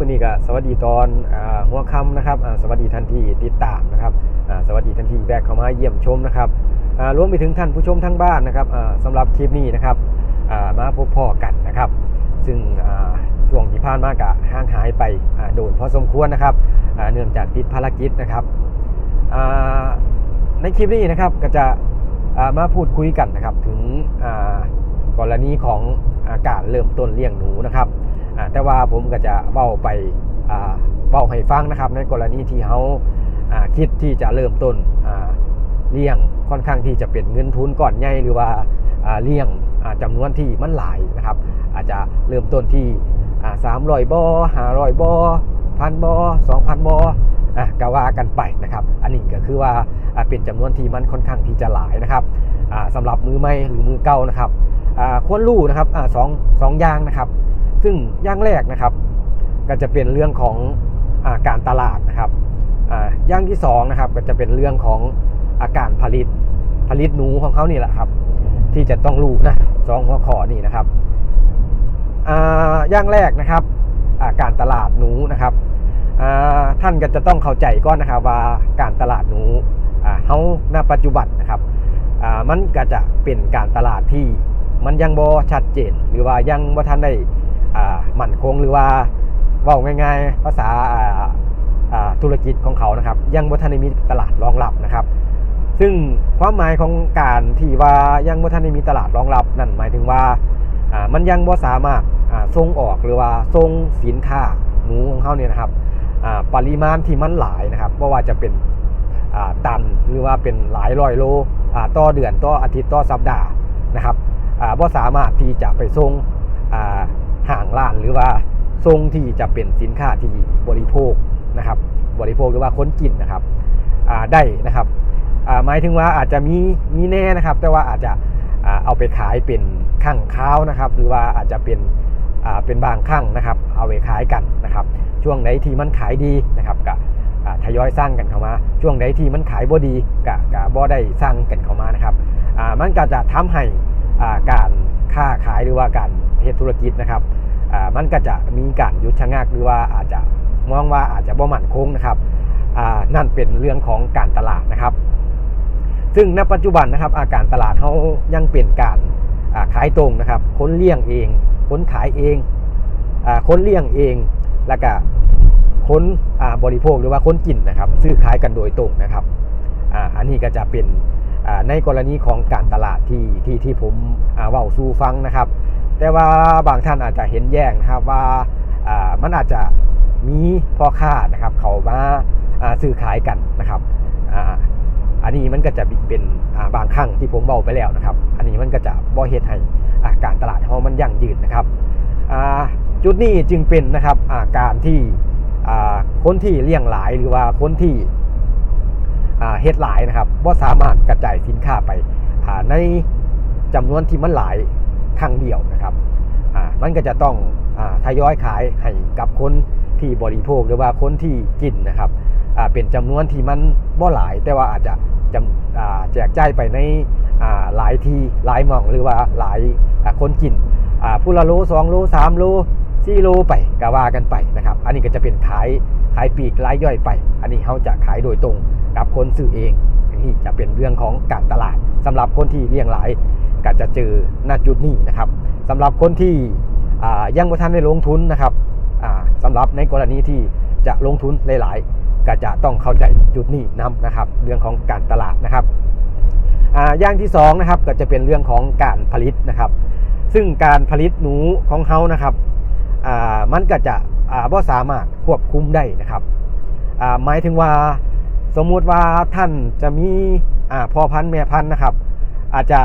วันนี้ก็สวัสดีตอนอหัวค่ำนะครับสวัสดีท่านที่ติดตามนะครับสวัสดีท่านที่แวะเข้ามาเยี่ยมชมนะครับรวมไปถึงท่านผู้ชมทั้งบ้านนะครับอ่าสำหรับคลิปนี้นะครับมาพบพ่อกันนะครับ ซึ่งอ่าช่วงที่ผ่านมากะห่างหายไปโดนพอสมควรนะครับเนื่องจากติดภารกิจนะครับในคลิปนี้นะครับก็จะามาพูดคุยกันนะครับถึงกรณีของอาการเริ่มต้นเลี้ยงหนูนะครับ แต่ว่าผมก็จะเบ้าไปเบ้าให้ฟังนะครับ ในกรณีที่เขาคิดที่จะเริ่มต้นเลี้ยงค่อนข้างที่จะเป็นเงินทุนก่อนใหญ่หรือว่าเลี้ยงอ่าจำนวนที่มันหลายนะครับ อาจจะเริ่มต้นที่สามร้อยบอห้าร้อยบอพันบอสองพันบออะก็ว่ากันไปนะครับ อันนี้ก็คือว่าเป็นจำนวนที่มันค่อนข้างที่จะหลายนะครับอ่าสำหรับมือใหม่หรือมือเก่านะครับอ่าควรรู้นะครับสองสองอย่างนะครับ ซึ่งอย่างแรกนะครับ ก็จะเป็นเรื่องของอาการตลาดนะครับอย่างที่สองนะครับก็จะเป็นเรื่องของอาการผลิตผลิตหนูของเขานี่แหละครับ ที่จะต้องรู้นะสองหัวข้อนี่นะครับอย่างแรกนะครับอาการตลาดหนูนะครับท่านก็จะต้องเข้าใจก่อนนะครับว่าการตลาดหนูอ่าเฮาณปัจจุบันนะครับมันก็จะเป็นการตลาดที่มันยังบ่ชัดเจน หรือว่ายังบ่ทันได้ มั่นคงหรือว่าว่าง่ายๆภาษาธุรกิจของเขานะครับ ยังบทันมีตลาดรองรับนะครับ ซึ่งความหมายของการที่ว่ายังบทันมีตลาดรองรับ นั่นหมายถึงว่ามันยังบ่สามารถส่งออกหรือว่าส่งสินค้าหนูของเขาเนี่ยนะครับปริมาณที่มันหลายนะครับว่าจะเป็นตันหรือว่าเป็นหลายร้อยโลต่อเดือนต่ออาทิตย์ต่อสัปดาห์นะครับอ่าบ่สามารถที่จะไปส่ง ห่างร้านหรือว่าทรงที่จะเป็นสินค้าที่บริโภคนะครับ บริโภคหรือว่าค้นกินนะครับได้นะครับหมายถึงว่าอาจจะมีมีแน่นะครับ แต่ว่าอาจจะอ่าเอาไปขายเป็นข้างค้าวนะครับ หรือว่าอาจจะเป็นเป็นบางข้างนะครับ เอาไปขายกันนะครับ ช่วงไหนที่มันขายดีนะครับก็ทยอยสร้างกันเข้ามา ช่วงไหนที่มันขายบ่ดีก็ก็บ่ได้สร้างกันเข้ามานะครับมันก็จะทำให้การค้าขายหรือว่าการ เฮ็ดธุรกิจนะครับมันก็จะมีการยุดชะงักหรือว่าอาจจะมองว่าอาจจะบ่มั่นคงนะครับนั่นเป็นเรื่องของการตลาดนะครับ ซึ่งณปัจจุบันนะครับอาการตลาดเขายังเป็นการาขายตรงนะครับคนเลี้ยงเองคนขายเองอาคนเลี้ยงเองแล้วก็คนบริโภคหรือว่าคนกินนะครับ ซื้อขายกันโดยตรงนะครับอ,อันนี้ก็จะเป็นในกรณีของการตลาดที่ที่ที่ผมอ่าเว้าสู่ฟังนะครับ แต่ว่าบางท่านอาจจะเห็นแย้งนะครับว่ามันอาจจะมีพ่อค้านะครับ เขามาซื้อขายกันนะครับอันนี้มันก็จะเป็นบางครั้งที่ผมเบาไปแล้วนะครับ อันนี้มันก็จะบ่เฮ็ดให้อาการตลาดเขามันยั่งยืนนะครับจุดนี้จึงเป็นนะครับาการที่คนที่เลี้ยงหลายหรือว่าคนที่เฮ็ดหลายนะครับว่าสามารถกระจายสินค้าไปาในจำนวนที่มันหลาย ครั้งเดียวนะครับอ่ามันก็จะต้องอ่าทยอยขายให้กับคนที่บริโภคหรือว่าคนที่กินนะครับอ่าเป็นจำนวนที่มันบ่หลาย แต่ว่าอาจจะจำอ่าแจกจ่ายไปในอ่าหลายทีหลายหม่องหรือว่าหลายคนกินอ่าผู้ละโลสองโลสามโลสี่โลไปก็ว่ากันไปนะครับ อันนี้ก็จะเป็นขายขายปีกรายย่อยไป อันนี้เขาจะขายโดยตรงกับคนซื้อเองอย่างนี้จะเป็นเรื่องของการตลาดสำหรับคนที่เลี้ยงหลาย ก็จะเจอณจุดนี้นะครับสำหรับคนที่อ่ายังไม่ทันได้ลงทุนนะครับอ่าสำหรับในกรณีที่จะลงทุนหลาย ๆ ก็จะต้องเข้าใจจุดนี้นำนะครับ เรื่องของการตลาดนะครับอย่างที่สองนะครับก็จะเป็นเรื่องของการผลิตนะครับ ซึ่งการผลิตหนูของเขานะครับมันก็จะอ่าบ่สามารถควบคุมได้นะครับหมายถึงว่าสมมุติว่าท่านจะมีพ่อพันธุ์แม่พันธุ์นะครับ อาจจะ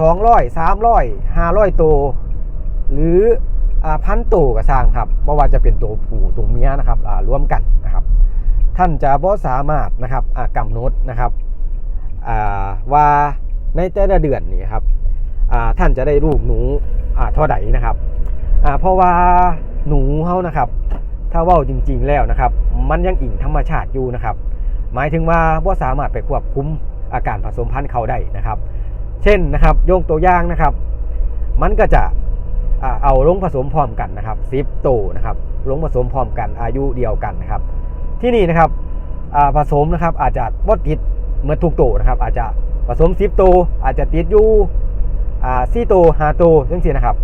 สองร้อยสามร้อยห้าร้อยตัวหรือพันตัวก็สร้างครับไม่ว่าจะเป็นตัวผู้ตัวเมียนะครับอ่ารวมกันนะครับ ท่านจะบ่สามารถนะครับกำหนดนะครับว่าในแต่ละเดือนนี่ครับท่านจะได้ลูกหนูเท่าไหร่นะครับเพราะว่าหนูเขานะครับ ถ้าว่าจริงๆแล้วนะครับ มันยังอิงธรรมชาติอยู่นะครับ หมายถึงว่าบ่สามารถไปควบคุมอาการผสมพันธุ์เขาได้นะครับ เช่นนะครับโยงตัวอย่างนะครับ มันก็จะเอาลงผสมพร้อมกันนะครับซิปโตวนะครับลงผสมพร้อมกันอายุเดียวกันนะครับ ที่นี่นะครับผสมนะครับอาจจะบดติดเหมือนทุกตัวนะครับ อาจจะผสม10ตัวอาจจะติดอยู่อ่ตัว5ตัวจังซี่นะครับ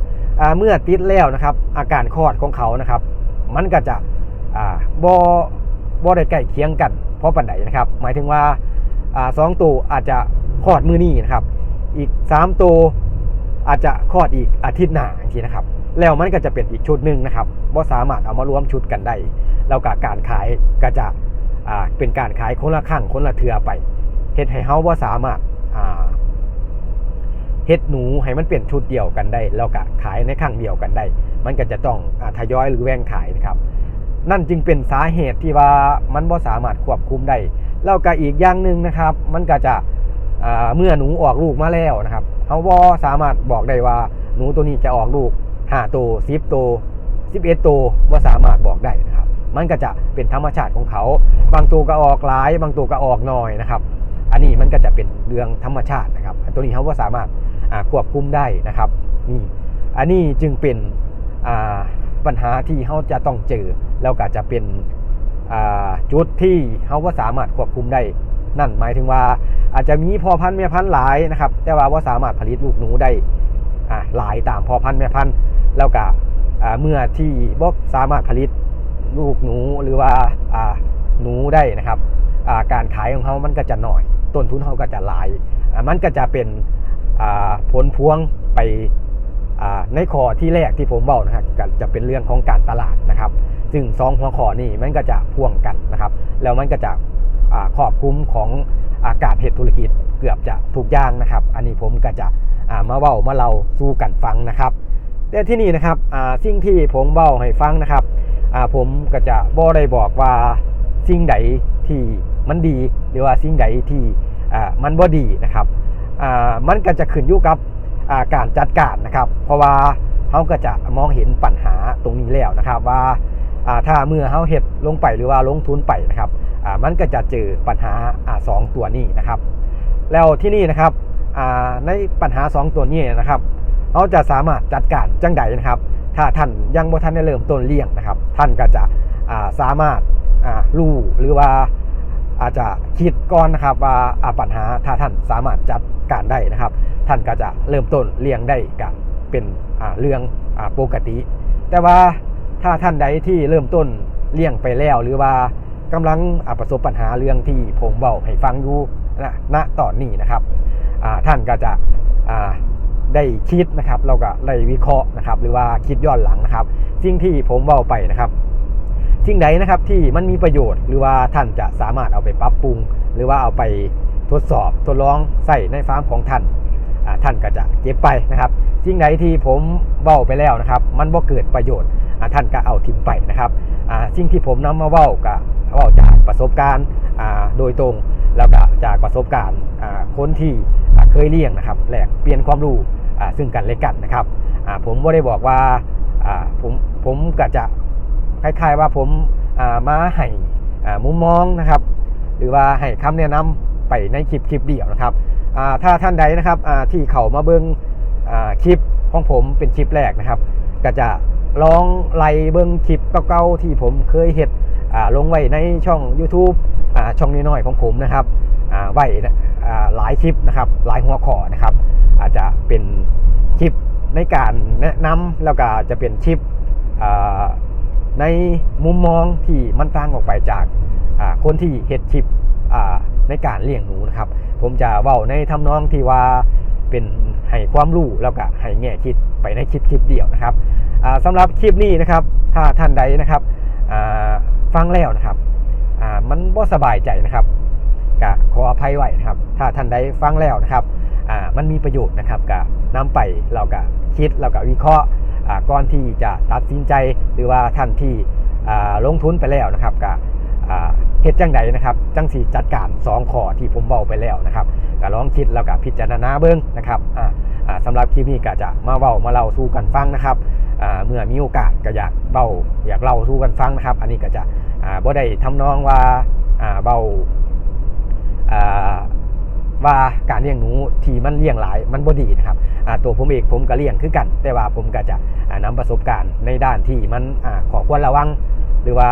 เมื่อติดแล้วนะครับ อาการคลอดของเขานะครับ มันก็จะบ่บ่ได้ใกล้เคียงกันเพราะปันใดนะครับ หมายถึงว่าอ่าสองตัวอาจจะคลอดมือนี้นะครับ อีก 3 ตัวอาจจะคลอดอีกอาทิตย์หน้าอย่างที่นะครับ แล้วมันก็จะเป็นอีกชุดหนึ่งนะครับว่าสามารถเอามารวมชุดกันได้แล้วก็การขายก็จะเป็นการขายคนละข้างคนละเทือไปเฮ็ดให้เฮาว่าสามารถเฮ็ดหนูให้มันเป็นชุดเดียวกันได้ แล้วก็ขายในข้างเดียวกันได้ มันก็จะต้องอทยอยหรือแว่งขายนะครับ นั่นจึงเป็นสาเหตุที่ว่ามันบ่สามารถควบคุมได้แล้วก็อีกอย่างหนึ่งนะครับ มันก็จะ เมื่อหนูออกลูกมาแล้วนะครับเฮาบ่สามารถบอกได้ว่าหนูตัวนี้จะออกลูก5ตัว10ตัว11ตัวบ่สามารถบอกได้นะครับ มันก็จะเป็นธรรมชาติของเขา บางตัวก็ออกหลาย บางตัวก็ออกน้อยนะครับ อันนี้มันก็จะเป็นเรื่องธรรมชาตินะครับ ตัวนี้เขาก็สามารถควบคุมได้นะครับนี่อันนี้จึงเป็นปัญหาที่เขาจะต้องเจอแล้วก็จะเป็นจุดที่เขาก็สามารถควบคุมได้ นั่นหมายถึงว่าอาจจะมีพอพันธุ์แม่พันธุ์หลายนะครับ แต่ว่าว่าสามารถผลิตลูกหนูได้อ่าหลายตามพอพันธุ์แม่พันธุ์แล้วก็อ่าเมื่อที่บ่สามารถผลิตลูกหนูหรือว่าอ่าหนูได้นะครับอ่าการขายของเขามันก็จะหน่อย ต้นทุนเขาก็จะหลายอ่ามันก็จะเป็นอ่าผลพวงไปอ่าในข้อที่แรกที่ผมบอกนะครับก็จะเป็นเรื่องของการตลาดนะครับ ซึ่งสองหัวข้อนี้มันก็จะพ่วงกันนะครับ แล้วมันก็จะ อ่าครอบคลุมของอาการเหตุธุรกิจเกือบจะทุกย่างนะครับ อันนี้ผมก็จะามาเว้ามาเล่าสู้กันฟังนะครับแต่ที่นี่นะครับสิ่งที่ผมเบ้าให้ฟังนะครับผมก็จะบ่ได้บอกว่าสิ่งใดที่มันดีหรือว่าสิ่งใดที่มันบ่ดีนะครับมันก็จะขึ้นอยู่กับอาการจัดการนะครับ เพราะว่าเขาก็จะมองเห็นปัญหาตรงนี้แล้วนะครับ ว่าาถ้าเมื่อเขาเห็ดลงไปหรือว่าลงทุนไปนะครับ มันก็จะเจอปัญหาสองตัวนี้นะครับ แล้วที่นี่นะครับในปัญหา 2 ตัวนี้นะครับเขาจะสามารถจัดการจังใดนะครับ ถ้าท่านยังบ่ท่านได้เริ่มต้นเลี้ยงนะครับ ท่านก็จะาสามารถรู้หรือว่าอาจจะคิดก่อนนะครับว่าปัญหาถ้าท่านสามารถจัดการได้นะครับ ท่านก็จะเริ่มต้นเลี้ยงได้กับเป็นเรื่องอปกติ แต่ว่าถ้าท่านใดที่เริ่มต้นเลี้ยงไปแล้วหรือว่า กำลังอ่าประสบปัญหาเรื่องที่ผมเบาให้ฟังอยู่ณณตอนนี้นะครับท่านก็จะได้คิดนะครับ เราก็ได้วิเคราะห์นะครับ หรือว่าคิดย้อนหลังนะครับ สิ่งที่ผมเบาไปนะครับ สิ่งใดนะครับที่มันมีประโยชน์ หรือว่าท่านจะสามารถเอาไปปรับปรุง หรือว่าเอาไปทดสอบทดลองใส่ในฟาร์มของท่านท่านก็จะเก็บไปนะครับสิ่งใดที่ผมเบ้าไปแล้วนะครับ มันบ่เกิดประโยชน์ท่านก็เอาทิ้งไปนะครับ สิ่งที่ผมนำมาเว้าก็เว้าจากประสบการณ์โดยตรงแล้วก็จากประสบการณ์คนที่เคยเลี้ยงนะครับแลกเปลี่ยนความรู้ซึ่งกันและกันนะครับผมไม่ได้บอกว่าผมผมก็จะคล้ายๆว่าผมามาให้มุมมองนะครับ หรือว่าให้คำแนะนำไปในคลิปคลิปเดียวนะครับถ้าท่านใดนะครับที่เขามาเบิงอ่าคลิปของผมเป็นคลิปแรกนะครับ ก็จะ ลองไล่เบิงคลิปเก่าๆที่ผมเคยเห็ดลงไว้ในช่อง YouTube อ่าช่องน้อยๆของผมนะครับไว้หลายคลิปนะครับหลายหัวข้อนะครับอาจจะเป็นคลิปในการแนะนำแล้วก็จะเป็นคลิปในมุมมองที่มันต่างออกไปจากาคนที่เห็ดคลิปในการเลี้ยงหนูนะครับ ผมจะเว้าในทำนองที่ว่าเป็นให้ความรู้แล้วก็ให้แง่คิดไปในคลิปคลิปเดียวนะครับ สำหรับคลิปนี้นะครับ ถ้าท่านใดนะครับฟังแล้วนะครับมันบ่สบายใจนะครับก็ขออภัยไว้นะครับ ถ้าท่านใดฟังแล้วนะครับมันมีประโยชน์นะครับก็นำไปเราก็คิดเราก็วิเคราะห์ก่อนที่จะตัดสินใจหรือว่าท่านที่ลงทุนไปแล้วนะครับก็อ่าเฮ็ดจังใดนะครับ จังสีจัดการ2ข้อที่ผมเบาไปแล้วนะครับก็ลองคิดแล้วก็พิจารณาเบิ้งนะครับอ่าอ่าสำหรับคลิปนี้ก็จะมาเบามาเล่าสู่กันฟังนะครับ เมื่อมีโอกาสก็อยากเบาอยากเล่าสู่กันฟังนะครับ อันนี้ก็จะบ่ได้ทำนองว่าเบาอ่าว่าการเลี้ยงหนูที่มันเลี้ยงหลายมันบ่ดีนะครับตัวผมเองผมก็เลี้ยงคือกัน แต่ว่าผมก็จะอ่านำประสบการณ์ในด้านที่มันอขอควรระวัง หรือว่า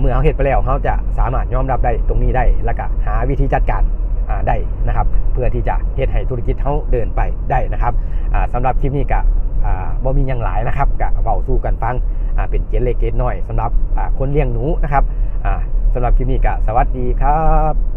เมื่อเขาเห็ดไปแล้วเขาจะสามารถยอมรับได้ตรงนี้ได้แล้วก็หาวิธีจัดการได้นะครับ เพื่อที่จะเฮ็ดให้ธุรกิจเขาเดินไปได้นะครับอ่าสำหรับคลิปนี้ก็ อ่าบ่มีอย่างหลายนะครับก็เบาสู้กันฟังอ่าเป็นเจนเล็กเกตหน้อยสำหรับอ่าคนเลี้ยงหนูนะครับอ่าสำหรับคลิปนี้ก็สวัสดีครับ